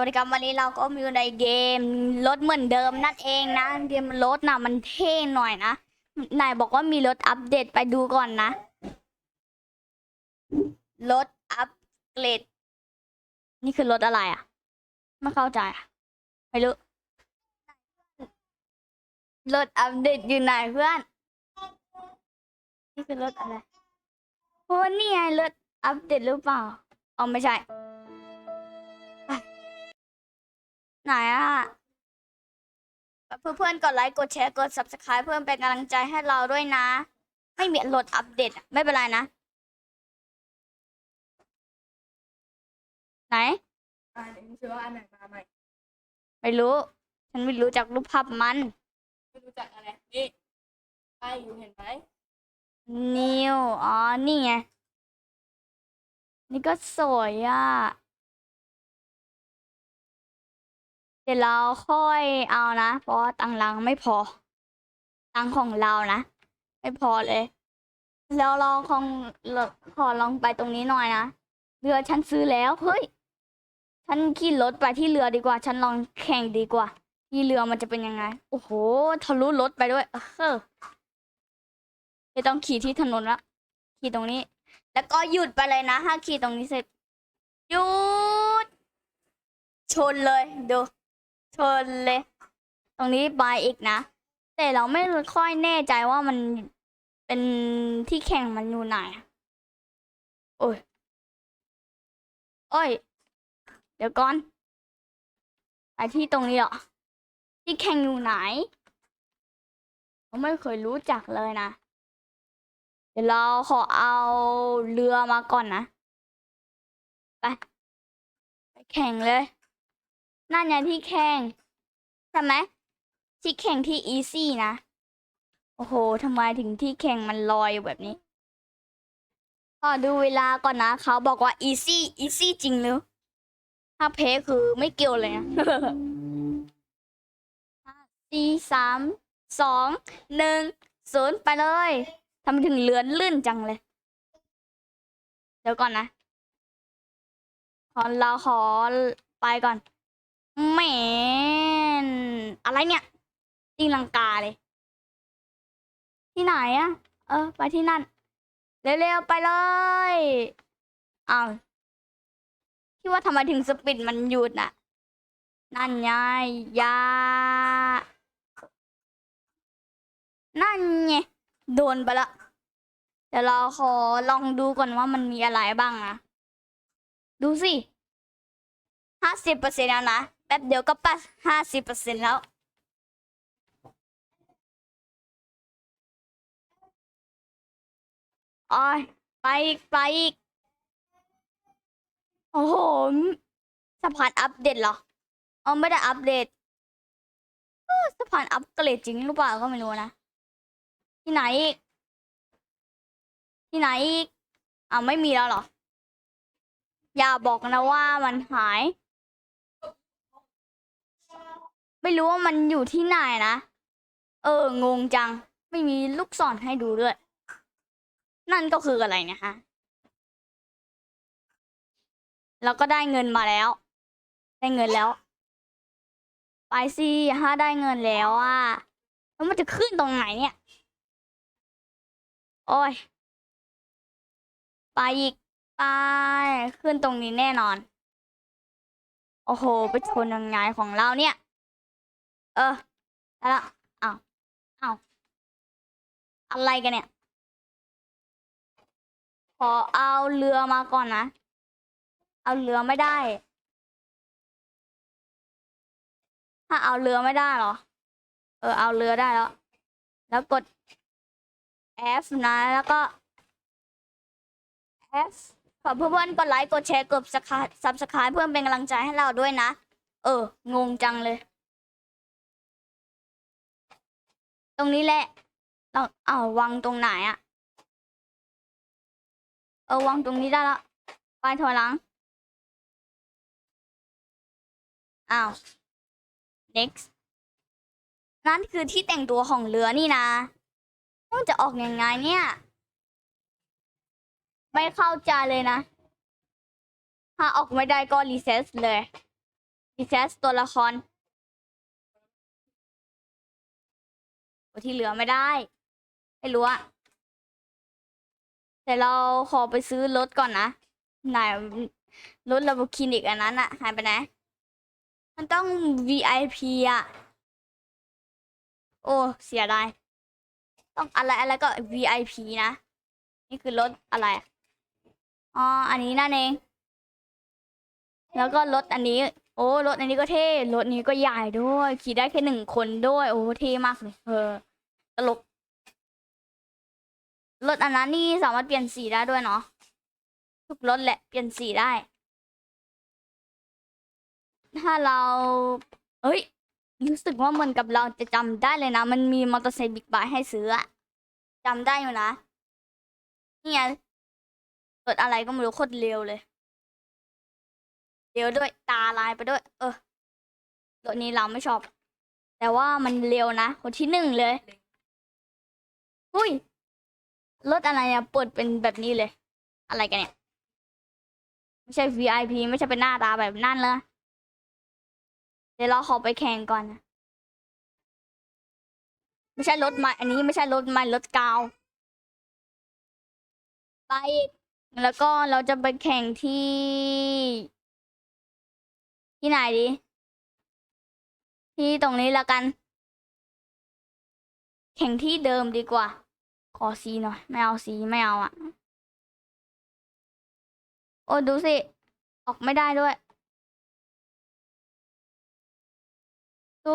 วัสดีครับวันนี้เราก็มีในเกมรถเหมือนเดิมนั่นเองนะเกมรถน่ะมันเท่หน่อยนะนายบอกว่ามีรถอัปเดตไปดูก่อนนะรถอัปเกรดนี่คือรถอะไรอะ ไม่เข้าใจไม่รู้รถอัปเดตอยู่ไหนเพื่อน นี่คือรถอะไรโอ้นี่ไงรถอัปเดตหรือเปล่าอ๋อไม่ใช่ ไหนอะเพื่อนๆกดไลค์กดแชร์กด subscribe เพื่อเป็นกำลังใจให้เราด้วยนะ ไม่มีโหลดอัปเดตอะไม่เป็นไรนะ ไหนอ่าเดี๋ยวดูสิว่าอันไหนมาใหม่ไม่รู้ ฉันไม่รู้จากรูปภาพมัน ไม่รู้จักอะไรนี่ป้ายอยู่เห็นไหมนิวอ๋อนี่ไง นี่ก็สวยอะ ดี๋ยวเราค่อยเอานะ เพราะตังค์เราไม่พอ ตังค์ของเรานะ ไม่พอเลยแล้วเราคงขอลองไปตรงนี้หน่อยนะเรือฉันซื้อแล้วเฮ้ยฉันขี่รถไปที่เรือดีกว่า ฉันลองแข่งดีกว่า ที่เรือมันจะเป็นยังไง โอ้โหทะลุรถไปด้วยเออไม่ต้องขี่ที่ถนนละขี่ตรงนี้ แล้วก็หยุดไปเลยนะถ้าขี่ตรงนี้เสร็จหยุดชนเลยดู ชนเลย ตรงนี้ไปอีกนะ แต่เราไม่ค่อยแน่ใจว่ามันเป็นที่แข่งมันอยู่ไหน โอ้ย โอ้ย เดี๋ยวก่อนไปที่ตรงนี้เหรอ ที่แข่งอยู่ไหนผมไม่เคยรู้จักเลยนะ เดี๋ยวเราขอเอาเรือมาก่อนนะ ไป ไปแข่งเลย นั่นไงที่แข่งใช่ไหมที่แข่งที่อีซี่นะ โอ้โหทำไมถึงที่แข่งมันลอยแบบนี้ขอดูเวลาก่อนนะ เขาบอกว่าอีซี่อีซี่จริงหรือถ้าเพคือไม่เกี่ยวเลยนะสี่สามสองหนึ่งศูนย์ไปเลยทำไมถึงเลือนลื่นจังเลย เดี๋ยวก่อนนะขอเราขอไปก่อน แหมนอะไรเนี่ยตีลังกาเลย ที่ไหนอะเออ ไปที่นั่น เร็วๆ ไปเลยเอาวที่ว่าทำไมถึงสปิดมันหยุดน่ะ นั่นไงยา นั่นไงโดนไปละ เดี๋ยวเราขอลองดูก่อนว่ามันมีอะไรบ้างนะ ดูสิห้าสิบเปอร์เซ็นต์แล้วนะ แป๊บเดียวก็ปัดห้าสิบเปอร์เซ็นแล้วอ้ยไปอีก ไปอีก โอ้โหสะพานอัปเดตเหรออ๋อไม่ได้อัปเดตสะพานอัปเกรดจริงหรือเปล่าก็ไม่รู้นะ ที่ไหนอีก ที่ไหนอีกอ่าวไม่มีแล้วเหรอ อย่าบอกนะว่ามันหาย ไม่รู้ว่ามันอยู่ที่ไหนนะ เออ งงจัง ไม่มีลูกศรให้ดูด้วย นั่นก็คืออะไรเนะฮะเราก็ได้เงินมาแล้ว ได้เงินแล้ว ไปสิถ้าได้เงินแล้วอะ แล้วมันจะขึ้นตรงไหนเนี่ย โอ้ย ไปอีก ไป ขึ้นตรงนี้แน่นอน โอ้โห ไปชนยังไงของเราเนี่ย เออได้ละอ้าวอ้าวอะไรกันเนี่ย ขอเอาเรือมาก่อนนะ เอาเรือไม่ได้ ถ้าเอาเรือไม่ได้เหรอ เออ เอาเรือได้แล้ว แล้วกด F นะ แล้วก็ F ขอเพื่อนๆกดไลค์ กดแชร์ กดซับสไครต์เพื่อนเป็นกำลังใจให้เราด้วยนะ เออ งงจังเลย รงนี้แหละเราเอาวางตรงไหนอะเออวางตรงนี้ได้ละไปถอยหลังอ้าว next นั่นคือที่แต่งตัวของเรือนี่นะมันจะออกยังไงเนี่ย ไม่เข้าใจเลยนะ ถ้าออกไม่ได้ก็รีเซ็ตเลยอีแคสตัวละคร ที่เหลือไม่ได้ไม่รู้อะแต่เราขอไปซื้อรถก่อนนะไหนรถลาโบกินิกอันนั้นอะหายไปไหนมันต้อง VIP อะโอ้เสียดายต้องอะไรอะไรก็ VIP นะ นี่คือรถอะไรอ๋ออันนี้นั่นเอง แล้วก็รถอันนี้ โอ้รถอันนี้ก็เท่รถนี้ก็ใหญ่ด้วยขี่ได้แค่หนึ่งคนด้วย โอ้เท่มากเลยเออ ลกรถอันนั้นนี่สามารถเปลี่ยนสีได้ด้วยเนาะทุกรถแหละเปลี่ยนสีได้ ถ้าเราเอ้ยรู้สึกว่าเหมือนกับเราจะจำได้เลยนะ มันมีมอเตอร์ไซค์บิ๊กไบค์ให้ซื้ออะจำได้อยู่นะเนี่ยรถอะไรก็ไม่รู้โคตรเร็วเลยเร็วด้วยตาลายไปด้วย เออรถนี้เราไม่ชอบ แต่ว่ามันเร็วนะคนที่หนึ่งเลย อุ้ยรถอะไรอะเปิดเป็นแบบนี้เลย อะไรกันเนี่ย ไม่ใช่ VIP ไม่ใช่เป็นหน้าตาแบบนั่นเลยเดี๋ยวเราขอไปแข่งก่อนนะไม่ใช่รถใหม่อันนี้ไม่ใช่รถใหม่รถเก่าไป แล้วก็เราจะไปแข่งที่ ที่ไหนดี ที่ตรงนี้แล้วกัน แข่งที่เดิมดีกว่า ขอสีหน่อย ไม่เอาสีไม่เอาอะโอ้ดูสิ ออกไม่ได้ด้วย ดู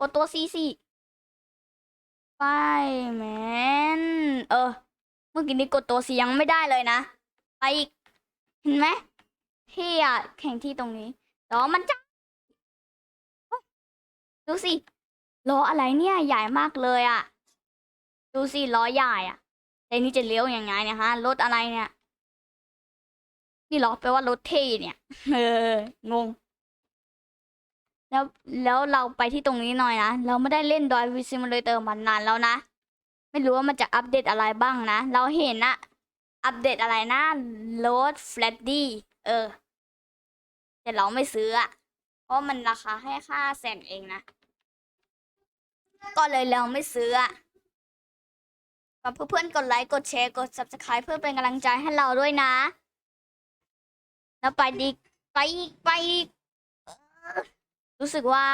กดตัวซีซีไปแมนเออ เมื่อกี้นี้กดตัวซียังไม่ได้เลยนะ ไปอีก เห็นไหมที่อะแข่งที่ตรงนี้ล้อมันจ้าดูสิ ล้ออะไรเนี่ยใหญ่มากเลยอะ ดูสิล้อใหญ่อะแต่นี่จะเลี้ยวยังไงเนี่ยฮะรถอะไรเนี่ย นี่ล้อแปลว่ารถเท่เนี่ยเอองง แล้วแล้วเราไปที่ตรงนี้หน่อยนะเราไม่ได้เล่นดอยวิซิมเลยเตอร์มานานแล้วนะไม่รู้ว่ามันจะอัปเดตอะไรบ้างนะ เราเห็นนะอัปเดตอะไรนะโ a ดแฟลตดี้เออ แต่เราไม่ซื้ออะเพราะมันราคาแค่ค่าแสนเองนะ ก็เลยเราไม่ซื้ออะฝากเพื่อนๆกดไลค์กดแชร์กด subscribe เพื่อเป็นกำลังใจให้เราด้วยนะ แล้วไปดีไปอีกไปอีกรู้สึกว่า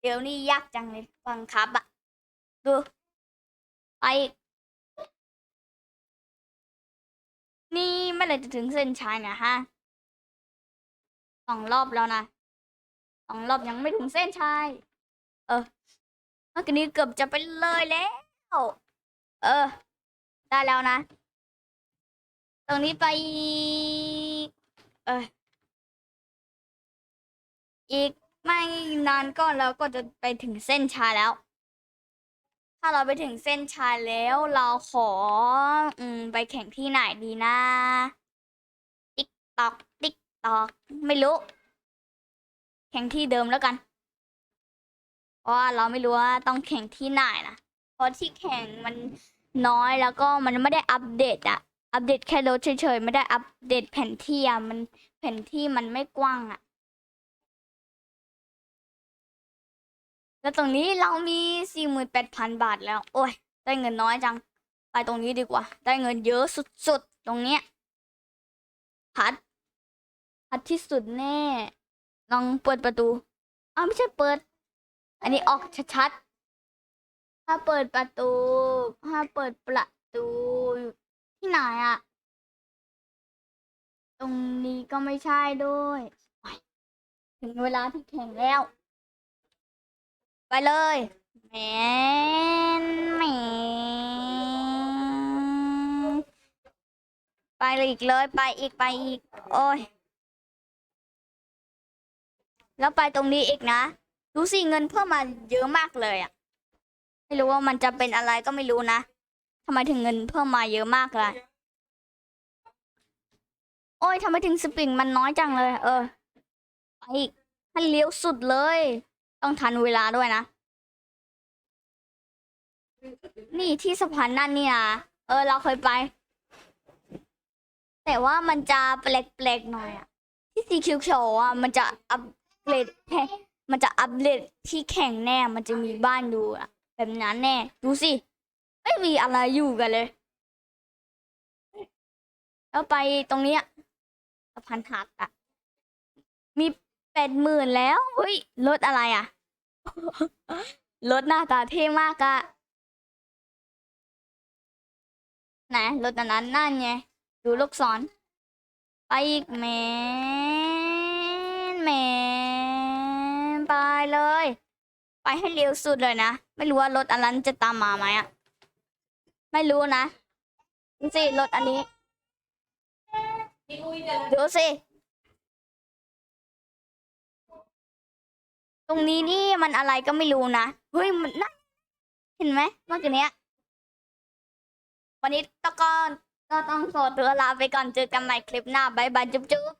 เดี๋ยวนี้ยากจังเลยบังคับอะดู ไปอีกนี่เมื่อไหร่จะถึงเส้นชัยนะฮะสองรอบแล้วนะสองรอบยังไม่ถึงเส้นชัยเออ อกี้นี้เกือบจะไปเลยแล้ว เออ ได้แล้วนะ ตรงนี้ไป เอออีกไม่นานก็เราก็จะไปถึงเส้นชัยแล้ว ถ้าเราไปถึงเส้นชัยแล้วเราขอ อืม ไปแข่งที่ไหนดีนะ ติ๊กตอก ติ๊กตอก ไม่รู้ แข่งที่เดิมแล้วกัน เพราะว่าเราไม่รู้ว่าต้องแข่งที่ไหนนะเพราะที่แข่งมันน้อยแล้วก็มันไม่ได้อัปเดตอะอัปเดตแค่รถเฉยๆไม่ได้อัปเดตแผนที่อะมันแผนที่มันไม่กว้างอะแล้วตรงนี้เรามีสี่หมื่นแปดพันบาทแล้ว โอ้ยได้เงินน้อยจัง ไปตรงนี้ดีกว่า ได้เงินเยอะสุดๆ ตรงเนี้ยพัดพัดที่สุดแน่ ลองเปิดประตูอ้าวไม่ใช่เปิด อันนี้ออกชัดๆ ถ้าเปิดประตู ถ้าเปิดประตูอยู่ที่ไหนอะตรงนี้ก็ไม่ใช่ด้วย ถึงเวลาที่แข่งแล้ว ไปเลยแมนแมนไปเลยอีกเลยไปอีกไปอีก โอ้ย แล้วไปตรงนี้อีกนะ ดูสิเงินเพิ่มมาเยอะมากเลยอะไม่รู้ว่ามันจะเป็นอะไรก็ไม่รู้นะทำไมถึงเงินเพิ่มมาเยอะมากเลยโอ้ยทำไมถึงสปริงมันน้อยจังเลย เออไปอีกให้เลี้ยวสุดเลย ต้องทันเวลาด้วยนะ นี่ที่สะพานนั่นนี่นะเออ เราเคยไป แต่ว่ามันจะแปลกๆหน่อยอะที่สีเขียวๆอะมันจะอัปเกรดแข่ง มันจะอัปเดตที่แข่งแน่ มันจะมีบ้านดูอะแบบนั้นแน่ ดูสิ ไม่มีอะไรอยู่กันเลย แล้วไปตรงเนี้ยสะพานหักอะมีแปดหมื่นแล้ว เฮ้ย รถอะไรอะรถหน้าตาเท่มากอะไหนรถนั้นนั่นไง ดูลูกศร ไปอีกแมนแมน ไปเลย ไปให้เร็วสุดเลยนะ ไม่รู้ว่ารถอันนั้นจะตามมาไหมอะไม่รู้นะดูสิรถอันนี้เดี๋ยวดูสิตรงนี้นี่มันอะไรก็ไม่รู้นะเฮ้ยมันนะเห็นไหมเมื่อกี้เนี้ย วันนี้ตะกอนก็ต้องขอตัวลาไปก่อนเจอกันใหม่คลิปหน้าบายบายจุ๊บ